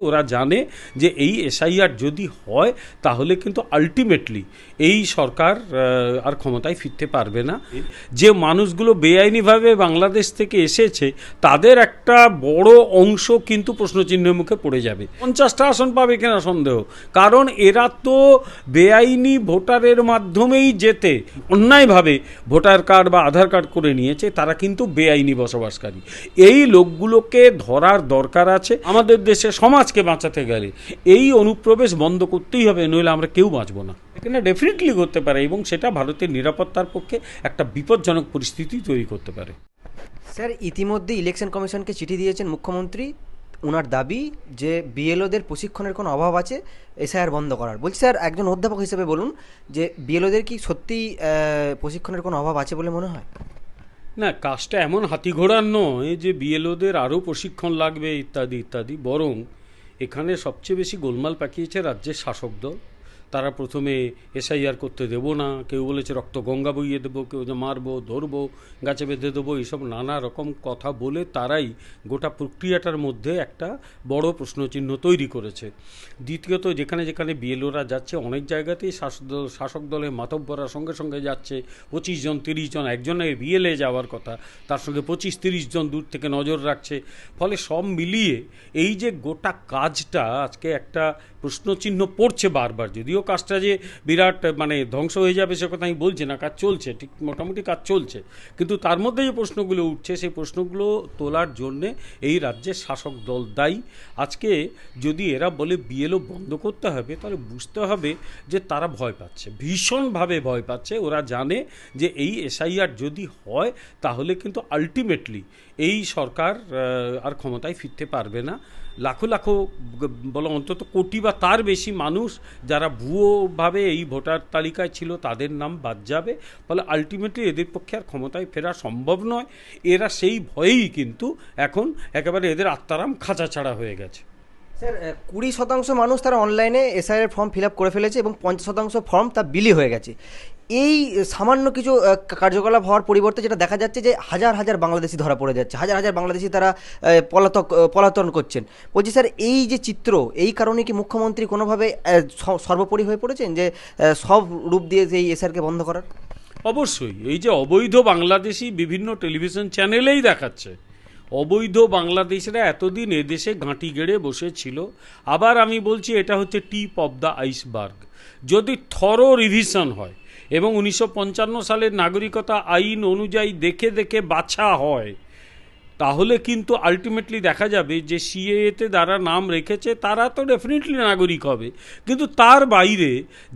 ওরা জানে যে এই এসআইআর যদি হয়, তাহলে কিন্তু আলটিমেটলি এই সরকার আর ক্ষমতায় ফিরতে পারবে না। যে মানুষগুলো বেআইনিভাবে বাংলাদেশ থেকে এসেছে, তাদের একটা বড় অংশ কিন্তু প্রশ্নচিহ্নের মুখে পড়ে যাবে। পঞ্চাশটা আসন পাবে কিনা সন্দেহ? কারণ এরা তো বেআইনি ভোটারের মাধ্যমেই যেতে, অন্যায়ভাবে ভোটার কার্ড বা আধার কার্ড করে নিয়েছে, তারা কিন্তু বেআইনি বসবাসকারী। এই লোকগুলোকে ধরার দরকার আছে। আমাদের দেশে সমাজকে বাঁচাতে গেলে। এই অনুপ্রবেশ বন্ধ করতেই হবে নইলে আমরা কেউ বাঁচবো না। এখানে ডেফিনেটলি করতে পারে এবং সেটা ভারতের নিরাপত্তার পক্ষে একটা বিপজ্জনক পরিস্থিতি তৈরি করতে পারে। স্যার ইতিমধ্যে ইলেকশন কমিশনকে চিঠি দিয়েছেন মুখ্যমন্ত্রী। ওনার দাবি যে বিএলওদের প্রশিক্ষণের কোনো অভাব আছে এসআইআর বন্ধ করার। বলছি স্যার একজন অধ্যাপক হিসেবে বলুন যে বিএলওদের কি সত্যিই আহ, প্রশিক্ষণের কোনো অভাব আছে বলে মনে হয়? না কাজটা এমন হাতি ঘোড়ার নয় যে বিএলওদের আরও প্রশিক্ষণ লাগবে ইত্যাদি ইত্যাদি। বরং এখানে সবচেয়ে বেশি গোলমাল পাকিয়েছে রাজ্যের শাসক দল। তারা প্রথমে এসআইআর করতে দেবো না। কেউ বলেছে রক্ত গঙ্গা বইয়ে দেবো, কেউ যে মারবো, ধরবো, গাছে বেঁধে দেবো, এইসব নানা রকম কথা বলে তারাই গোটা প্রক্রিয়াটার মধ্যে একটা বড় প্রশ্নচিহ্ন তৈরি করেছে। দ্বিতীয়ত, যেখানে যেখানে বিএলওরা যাচ্ছে, অনেক জায়গাতেই শাসক দল, শাসক দলের মাতব্বরা সঙ্গে সঙ্গে যাচ্ছে। পঁচিশ জন, তিরিশ জন একজনের বিএলএ যাওয়ার কথা, তার সঙ্গে পঁচিশ, তিরিশ জন দূর থেকে নজর রাখছে। ফলে সব মিলিয়ে এই যে গোটা কাজটা, আজকে একটা প্রশ্নচিহ্ন পড়ছে বারবার। যদিও কাজটা যে বিরাট মানে ধ্বংস হয়ে যাবে সে কথা আমি বলছি না, কাজ চলছে, ঠিক মোটামুটি কাজ চলছে। কিন্তু তার মধ্যে যে প্রশ্নগুলো উঠছে, সেই প্রশ্নগুলো তোলার জন্যে এই রাজ্যের শাসক দল দায়ী। আজকে যদি এরা বলে বিএলও বন্ধ করতে হবে, তাহলে বুঝতে হবে যে তারা ভয় পাচ্ছে, ভীষণভাবে ভয় পাচ্ছে। ওরা জানে যে এই এসআইআর যদি হয়, তাহলে কিন্তু আলটিমেটলি এই সরকার আর ক্ষমতায় ফিরতে পারবে না। লাখো লাখো, বলো অন্তত কোটি বা তার বেশি মানুষ যারা ভুয়োভাবে এই ভোটার তালিকায় ছিল, তাদের নাম বাদ যাবে। ফলে আলটিমেটলি এদের পক্ষে আর ক্ষমতায় ফেরা সম্ভব নয়। এরা সেই ভয়েই কিন্তু এখন একেবারে এদের আত্মারাম খাঁচা ছাড়া হয়ে গেছে। স্যার কুড়ি শতাংশ মানুষ তারা অনলাইনে এসআইআর ফর্ম ফিল আপ করে ফেলেছে এবং পঞ্চাশ শতাংশ ফর্ম তা বিলি হয়ে গেছে। এই সামান্য কিছু কার্যকলাপ হওয়ার পরিবর্তে যেটা দেখা যাচ্ছে যে হাজার হাজার বাংলাদেশি ধরা পড়ে যাচ্ছে, হাজার হাজার বাংলাদেশি তারা পলাতক পলাতন করছেন। বলছি স্যার, এই যে চিত্র, এই কারণে কি মুখ্যমন্ত্রী কোনোভাবে সর্বোপরি হয়ে পড়েছেন যে সব রূপ দিয়ে এই এসআরকে বন্ধ করার? অবশ্যই, এই যে অবৈধ বাংলাদেশি বিভিন্ন টেলিভিশন চ্যানেলেই দেখাচ্ছে। অবৈধ বাংলাদেশিরা এতদিন এদেশে ঘাঁটি গেড়ে বসেছিল। আবার আমি বলছি, এটা হচ্ছে টিপ অফ দ্য আইসবার্গ। যদি থরো রিভিশন হয় এবং উনিশশো পঞ্চান্ন সালের নাগরিকতা আইন অনুযায়ী দেখে দেখে বাছা হয়। তাহলে কিন্তু আলটিমেটলি দেখা যাবে যে সিএতে যারা নাম রেখেছে, তারা তো ডেফিনেটলি নাগরিক হবে। কিন্তু তার বাইরে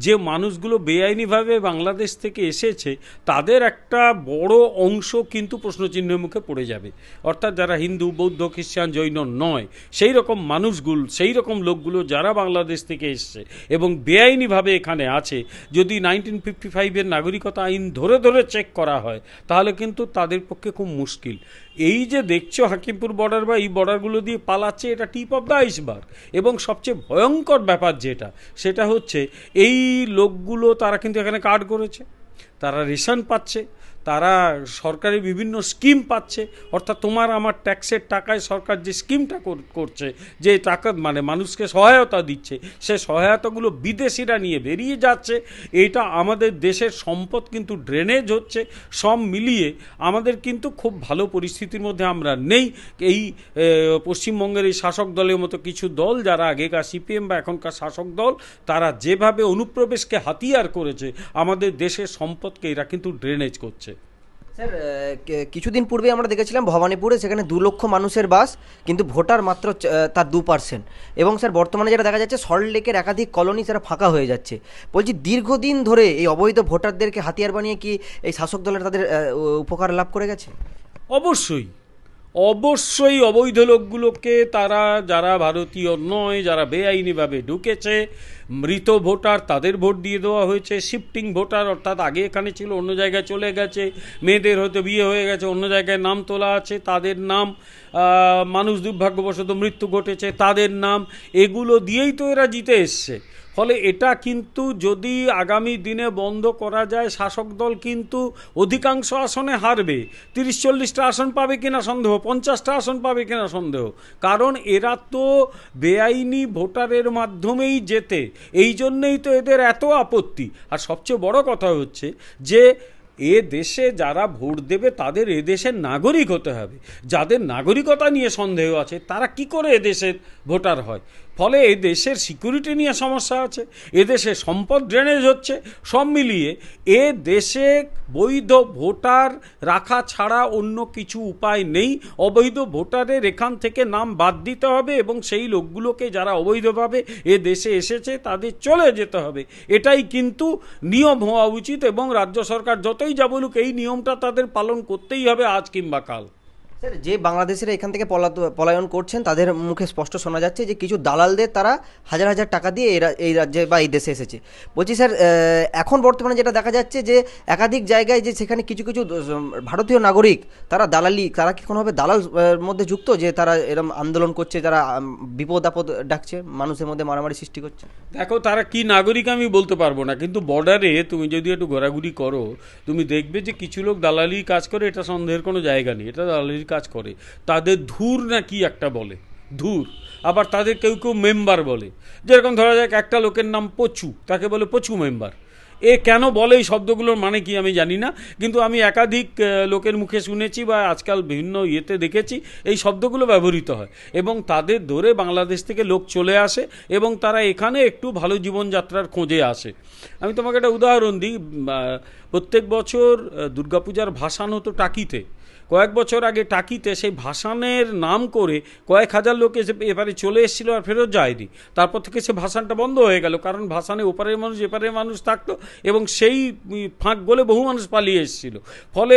যে মানুষগুলো বেআইনিভাবে বাংলাদেশ থেকে এসেছে, তাদের একটা বড় অংশ কিন্তু প্রশ্নচিহ্নের মুখে পড়ে যাবে। অর্থাৎ যারা হিন্দু, বৌদ্ধ, খ্রিস্টান, জৈন নয় সেই রকম মানুষগুলো সেই রকম লোকগুলো যারা বাংলাদেশ থেকে এসছে এবং বেআইনিভাবে এখানে আছে, যদি নাইনটিন ফিফটি ফাইভের নাগরিকতা আইন ধরে ধরে চেক করা হয়, তাহলে কিন্তু তাদের পক্ষে খুব মুশকিল। এই যে দেখছ হাকিমপুর বর্ডার বা এই বর্ডারগুলো দিয়ে পালাচ্ছে, এটা টিপ অফ দ্য আইসবার্গ এবং সবচেয়ে ভয়ঙ্কর ব্যাপার যেটা, সেটা হচ্ছে এই লোকগুলো তারা কিন্তু এখানে কার্ড করেছে, তারা রেশন পাচ্ছে। তারা সরকারি বিভিন্ন স্কিম পাচ্ছে। অর্থাৎ তোমার আমার ট্যাক্সের টাকায় সরকার যে স্কিমটা করছে, যে টাকা মানে মানুষকে সহায়তা দিচ্ছে, সে সহায়তাগুলো বিদেশিরা নিয়ে বেরিয়ে যাচ্ছে। এটা আমাদের দেশের সম্পদ কিন্তু ড্রেনেজ হচ্ছে, সব মিলিয়ে আমাদের কিন্তু খুব ভালো পরিস্থিতির মধ্যে আমরা নেই। এই পশ্চিমবঙ্গের এই শাসক দলের মতো কিছু দল যারা আগেকার সিপিএম বা এখনকার শাসক দল, তারা যেভাবে অনুপ্রবেশকে হাতিয়ার করেছে, আমাদের দেশের সম্পদকে এরা কিন্তু ড্রেনেজ করছে। স্যার কিছুদিন পূর্বে আমরা দেখেছিলাম ভবানীপুরে সেখানে দু লক্ষ মানুষের বাস, কিন্তু ভোটার মাত্র তার দু পার্সেন্ট এবং স্যার, বর্তমানে যেটা দেখা যাচ্ছে সল্টলেকের একাধিক কলোনি সেটা ফাঁকা হয়ে যাচ্ছে। বলছি, দীর্ঘদিন ধরে এই অবৈধ ভোটারদেরকে হাতিয়ার বানিয়ে কি এই শাসক দলের তাদের উপকার লাভ করে গেছে? অবশ্যই। অবশ্যই অবৈধ লোকগুলোকে তারা, যারা ভারতীয় নয়, যারা বেআইনিভাবে ঢুকেছে, মৃত ভোটার তাদের ভোট দিয়ে দেওয়া হয়েছে, শিফটিং ভোটার অর্থাৎ আগে এখানে ছিল, অন্য জায়গায় চলে গেছে, মেয়েদের হয়তো বিয়ে হয়ে গেছে, অন্য জায়গায় নাম তোলা আছে, তাদের নাম মানুষ দুর্ভাগ্যবশত মৃত্যু ঘটেছে, তাদের নাম, এগুলো দিয়েই তো এরা জিতে এসছে। ফলে এটা কিন্তু যদি আগামী দিনে বন্ধ করা যায়, শাসক দল কিন্তু অধিকাংশ আসনে হারবে। তিরিশ চল্লিশটা আসন পাবে কিনা সন্দেহ, পঞ্চাশটা আসন পাবে কিনা সন্দেহ। কারণ এরা তো বেআইনি ভোটারের মাধ্যমেই যেতে এই জন্যেই তো এদের এত আপত্তি। আর সবচেয়ে বড় কথা হচ্ছে যে, এ দেশে যারা ভোট দেবে তাদের এ দেশের নাগরিক হতে হবে। যাদের নাগরিকতা নিয়ে সন্দেহ আছে, তারা কি করে এ দেশের ভোটার হয়? ফলে এ দেশের সিকিউরিটি নিয়ে সমস্যা আছে, এ দেশে সম্পদ ড্রেনেজ হচ্ছে, সব মিলিয়ে এ দেশে বৈধ ভোটার রাখা ছাড়া অন্য কিছু উপায় নেই। অবৈধ ভোটারের এখান থেকে নাম বাদ দিতে হবে এবং সেই লোকগুলোকে যারা অবৈধভাবে এ দেশে এসেছে তাদের চলে যেতে হবে। এটাই কিন্তু নিয়ম হওয়া উচিত এবং রাজ্য সরকার যতই যা বলুক এই নিয়মটা তাদের পালন করতেই হবে আজ কিংবা কাল। স্যার, যে বাংলাদেশিরা এখান থেকে পলায়ন করছেন, তাদের মুখে স্পষ্ট শোনা যাচ্ছে যে কিছু দালালদের তারা হাজার হাজার টাকা দিয়ে এই রাজ্যে বা এই দেশে এসেছে। বলছি স্যার এখন বর্তমানে যেটা দেখা যাচ্ছে যে একাধিক জায়গায় যে সেখানে কিছু কিছু ভারতীয় নাগরিক, তারা দালালি, তারা কি কোনোভাবে দালাল মধ্যে যুক্ত যে তারা এরম আন্দোলন করছে তারা বিপদ আপদ ডাকছে, মানুষের মধ্যে মারামারি সৃষ্টি করছে? দেখো, তারা কি নাগরিক আমি বলতে পারব না, কিন্তু বর্ডারে তুমি যদি একটু ঘোরাঘুরি করো, তুমি দেখবে যে কিছু লোক দালালি কাজ করে, এটা সন্দেহের কোনো জায়গা নেই। এটা দালালির কাজ করে। তাদের ধুর না কি একটা বলে? ধুর। আবার তাদের কেউ কেউ মেম্বার বলে। যেরকম ধরা যাক একটা লোকের নাম পচু, তাকে বলে পচু মেম্বার। এ কেন বলে এই শব্দগুলোর মানে কি আমি জানি না, কিন্তু আমি একাধিক লোকের মুখে শুনেছি বা আজকাল বিভিন্ন ইয়েতে দেখেছি এই শব্দগুলো ব্যবহৃত হয়। এবং তাদের ধরে বাংলাদেশ থেকে লোক চলে আসে এবং তারা এখানে একটু ভালো জীবনযাত্রার খোঁজে আসে। আমি তোমাকে একটা উদাহরণ দিই প্রত্যেক বছর দুর্গাপূজার ভাসান হতো টাকিতে। কয়েক বছর আগে টাকিতে সেই ভাসানের নাম করে কয়েক হাজার লোক এসে এবারে চলে এসেছিল আর ফেরত যায়নি। তারপর থেকে সে ভাসানটা বন্ধ হয়ে গেল, কারণ ভাসানে ওপারের মানুষ, এপারের মানুষ থাকতো এবং সেই ফাঁক গলে বহু মানুষ পালিয়ে এসেছিল। ফলে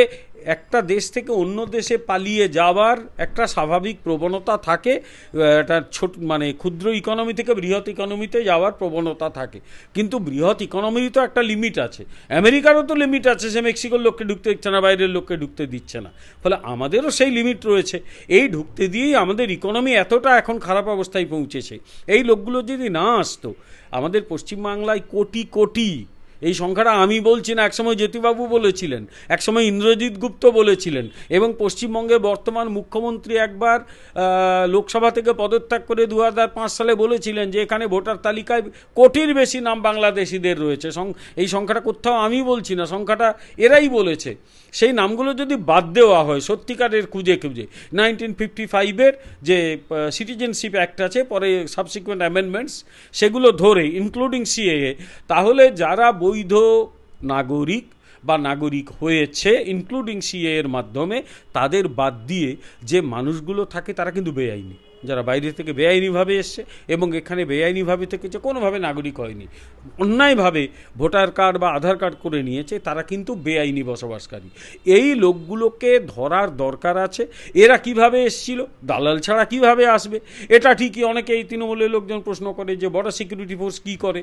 একটা দেশ থেকে অন্য দেশে পালিয়ে যাওয়ার একটা স্বাভাবিক প্রবণতা থাকে একটা ছোট মানে ক্ষুদ্র ইকোনমি থেকে বৃহৎ ইকোনমিতে যাওয়ার প্রবণতা থাকে। কিন্তু বৃহৎ ইকোনমির তো একটা লিমিট আছে। আমেরিকারও তো লিমিট আছে সে মেক্সিকোর লোককে ঢুকতে দিচ্ছে না, বাইরের লোককে ঢুকতে দিচ্ছে না। ফলে আমাদেরও সেই লিমিট রয়েছে। এই ঢুকতে দিয়েই আমাদের ইকোনমি এতটা এখন খারাপ অবস্থায় পৌঁছেছে। এই লোকগুলো যদি না আসতো, আমাদের পশ্চিমবাংলায় কোটি কোটি এই সংখ্যাটা আমি বলছি না, একসময় জ্যোতিবাবু বলেছিলেন, একসময় ইন্দ্রজিৎ গুপ্ত বলেছিলেন এবং পশ্চিমবঙ্গের বর্তমান মুখ্যমন্ত্রী একবার লোকসভা থেকে পদত্যাগ করে দু হাজার পাঁচ সালে বলেছিলেন যে এখানে ভোটার তালিকায় কোটির বেশি নাম বাংলাদেশিদের রয়েছে। এই সংখ্যাটা কোথাও আমি বলছি না, সংখ্যাটা এরাই বলেছে। সেই নামগুলো যদি বাদ দেওয়া হয়, সত্যিকারের খুঁজে খুঁজে, নাইনটিন ফিফটি ফাইভের যে সিটিজেনশিপ অ্যাক্ট আছে, পরে সাবসিকুয়েন্ট অ্যামেন্ডমেন্টস, সেগুলো ধরে, ইনক্লুডিং সিএএ, তাহলে যারা বৈধ নাগরিক বা নাগরিক হয়েছে ইনক্লুডিং সিএ এর মাধ্যমে, তাদের বাদ দিয়ে যে মানুষগুলো থাকে তারা কিন্তু বেআইনি। যারা বাইরে থেকে বেআইনিভাবে এসছে এবং এখানে বেআইনিভাবে থেকেছে, কোনোভাবে নাগরিক হয়নি। অন্যায়ভাবে ভোটার কার্ড বা আধার কার্ড করে নিয়েছে, তারা কিন্তু বেআইনি বসবাসকারী। এই লোকগুলোকে ধরার দরকার আছে। এরা কীভাবে এসছিল? দালাল ছাড়া কীভাবে আসবে? এটা ঠিকই অনেকে এই তৃণমূলের লোকজন প্রশ্ন করে যে বর্ডার সিকিউরিটি ফোর্স কী করে?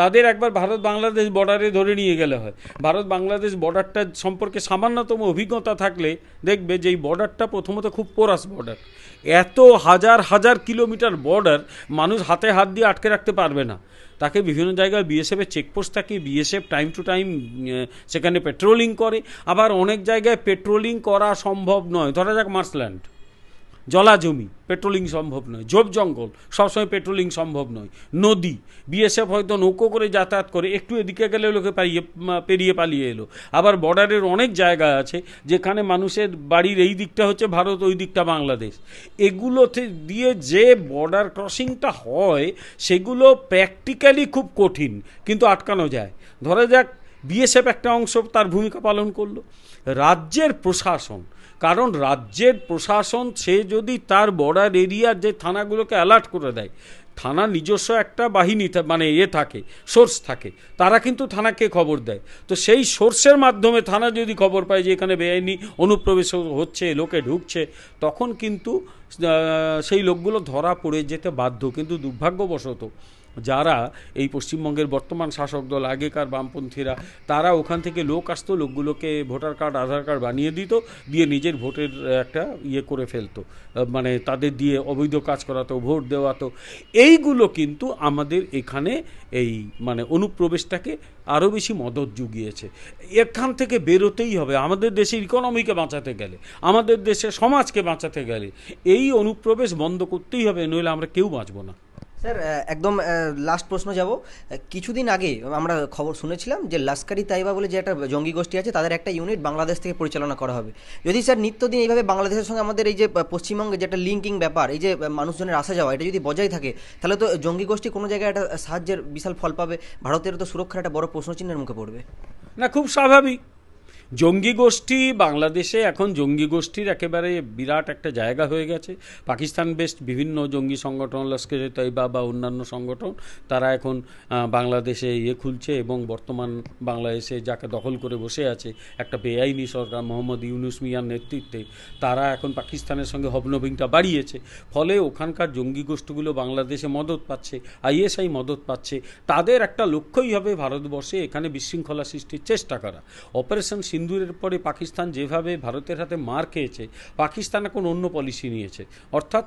তাদের একবার ভারত বাংলাদেশ বর্ডারে ধরে নিয়ে গেলে হয়। ভারত বাংলাদেশ বর্ডারটা সম্পর্কে সামান্যতম অভিজ্ঞতা থাকলে দেখবে যে এই বর্ডারটা প্রথমত খুব পোরাস বর্ডার এত হাজার হাজার কিলোমিটার বর্ডার মানুষ হাতে হাত দিয়ে আটকে রাখতে পারবে না। তাকে বিভিন্ন জায়গায় বিএসএফের চেকপোস্ট থাকে বিএসএফ টাইম টু টাইম সেখানে পেট্রোলিং করে। আবার অনেক জায়গায় পেট্রোলিং করা সম্ভব নয়। ধরা যাক মার্সল্যান্ড জলা জমি পেট্রোলিং সম্ভব নয় ঝোপ জঙ্গল, সবসময় পেট্রোলিং সম্ভব নয়, নদী বিএসএফ হয়তো নৌকো করে যাতায়াত করে, একটু এদিকে গেলে লোকে পালিয়ে পেরিয়ে পালিয়ে এলো। আবার বর্ডারের অনেক জায়গা আছে, যেখানে মানুষের বাড়ির এই দিকটা হচ্ছে ভারত, ওই দিকটা বাংলাদেশ। এগুলোতে দিয়ে যে বর্ডার ক্রসিংটা হয়, সেগুলো প্র্যাকটিক্যালি খুব কঠিন, কিন্তু আটকানো যায়। ধরা যাক বিএসএফ একটা অংশ তার ভূমিকা পালন করল। রাজ্যের প্রশাসন কারণ রাজ্যের প্রশাসন, সে যদি তার বর্ডার এরিয়ার যে থানাগুলোকে অ্যালার্ট করে দেয়, থানা নিজস্ব একটা বাহিনী মানে ইয়ে থাকে সোর্স থাকে, তারা কিন্তু থানাকে খবর দেয়। তো সেই সোর্সের মাধ্যমে থানা যদি খবর পায় যে এখানে বেআইনি অনুপ্রবেশ হচ্ছে, লোকে ঢুকছে, তখন কিন্তু সেই লোকগুলো ধরা পড়ে যেতে বাধ্য, কিন্তু দুর্ভাগ্যবশত যারা এই পশ্চিমবঙ্গের বর্তমান শাসক দল, আগেকার বামপন্থীরা, তারা ওখান থেকে লোক আসতো, লোকগুলোকে ভোটার কার্ড, আধার কার্ড বানিয়ে দিত, দিয়ে নিজের ভোটের একটা ইয়ে করে ফেলতো মানে তাদের দিয়ে অবৈধ কাজ করাতো, ভোট দেওয়াতো। এইগুলো কিন্তু আমাদের এখানে এই মানে অনুপ্রবেশটাকে আরও বেশি মদত জুগিয়েছে। এখান থেকে বেরোতেই হবে, আমাদের দেশের ইকোনমিকে বাঁচাতে গেলে, আমাদের দেশের সমাজকে বাঁচাতে গেলে, এই অনুপ্রবেশ বন্ধ করতেই হবে, নইলে আমরা কেউ বাঁচব না। স্যার একদম লাস্ট প্রশ্ন যাব। কিছুদিন আগে আমরা খবর শুনেছিলাম যে লাস্কারি তাইবা বলে যে একটা জঙ্গি গোষ্ঠী আছে, তাদের একটা ইউনিট বাংলাদেশ থেকে পরিচালনা করা হবে। যদি স্যার নিত্যদিন এইভাবে বাংলাদেশের সঙ্গে আমাদের এই যে পশ্চিমবঙ্গে যেটা লিঙ্কিং ব্যাপার, এই যে মানুষজনের আসা যাওয়া, এটা যদি বজায় থাকে, তাহলে তো জঙ্গি গোষ্ঠী কোনো জায়গায় একটা সাহায্যের বিশাল ফল পাবে। ভারতের তো সুরক্ষার একটা বড় প্রশ্নচিহ্নের মুখে পড়বে। না, খুব স্বাভাবিক। জঙ্গি গোষ্ঠী, বাংলাদেশে এখন জঙ্গি গোষ্ঠীর একেবারে বিরাট একটা জায়গা হয়ে গেছে। পাকিস্তান বেস্ট বিভিন্ন জঙ্গি সংগঠন, লস্করে তৈবা বা অন্যান্য সংগঠন, তারা এখন বাংলাদেশে ইয়ে খুলছে এবং বর্তমান বাংলাদেশে যাকে দখল করে বসে আছে, একটা বেআইনি সরকার, মোহাম্মদ ইউনুস মিয়ার নেতৃত্বে, তারা এখন পাকিস্তানের সঙ্গে হবনবিংটা বাড়িয়েছে। ফলে ওখানকার জঙ্গি গোষ্ঠীগুলো বাংলাদেশে মদত পাচ্ছে, আইএসআই মদত পাচ্ছে। তাদের একটা লক্ষ্যই হবে ভারতবর্ষে এখানে বিশৃঙ্খলা সৃষ্টির চেষ্টা করা। অপারেশন সিন্দুরের পরে পাকিস্তান যেভাবে ভারতের হাতে মার খেয়েছে, পাকিস্তান এখন অন্য পলিসি নিয়েছে। অর্থাৎ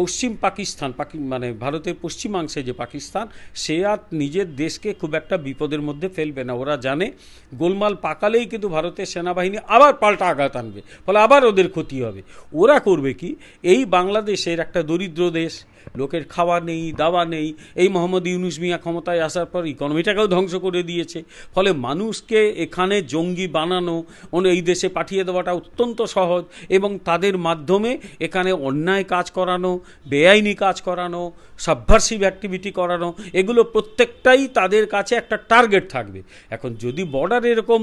পশ্চিম পাকিস্তান, পাকি মানে ভারতের পশ্চিমাংশে যে পাকিস্তান, সে আর নিজের দেশকে খুব একটা বিপদের মধ্যে ফেলবে না। ওরা জানে গোলমাল পাকালেই কিন্তু ভারতের সেনাবাহিনী আবার পাল্টা আঘাত আনবে, ফলে আবার ওদের ক্ষতি হবে। ওরা করবে কি? এই বাংলাদেশের একটা দরিদ্র দেশ লোকের খাওয়া নেই, দাওয়া নেই। এই মোহাম্মদ ইউনুস মিয়া ক্ষমতায় আসার পর ইকোনমিটাকেও ধ্বংস করে দিয়েছে। ফলে মানুষকে এখানে জঙ্গি বানানো, অন্য এই দেশে পাঠিয়ে দেওয়াটা অত্যন্ত সহজ এবং তাদের মাধ্যমে এখানে অন্যায় কাজ করানো, বেআইনি কাজ করানো সাবভার্সিভ অ্যাক্টিভিটি করানো, এগুলো প্রত্যেকটাই তাদের কাছে একটা টার্গেট থাকবে। এখন যদি বর্ডার এরকম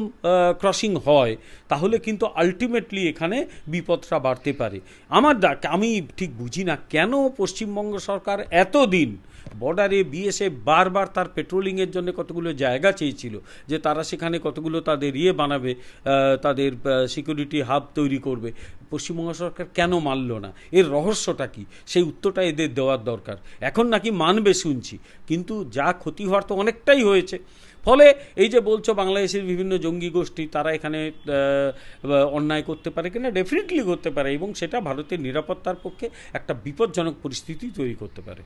ক্রসিং হয়, তাহলে কিন্তু আলটিমেটলি এখানে বিপদটা বাড়তে পারে। আমার আমি ঠিক বুঝি না কেন পশ্চিমবঙ্গ সরকার এতদিন বর্ডারে বিএসএফ বারবার তার পেট্রোলিংয়ের জন্য কতগুলো জায়গা চেয়েছিল যে তারা সেখানে কতগুলো তাদের ইয়ে বানাবে তাদের সিকিউরিটি হাব তৈরি করবে, পশ্চিমবঙ্গ সরকার কেন মানল না? এর রহস্যটা কি? সেই উত্তরটা এদের দেওয়ার দরকার। এখন নাকি মানবে শুনছি। কিন্তু যা ক্ষতি হওয়ার তো অনেকটাই হয়েছে। ফলে এই যে বলছো বাংলাদেশের বিভিন্ন জঙ্গি গোষ্ঠী, তারা এখানে অন্যায় করতে পারে কিনা? ডেফিনেটলি করতে পারে এবং সেটা ভারতের নিরাপত্তার পক্ষে একটা বিপজ্জনক পরিস্থিতি তৈরি করতে পারে।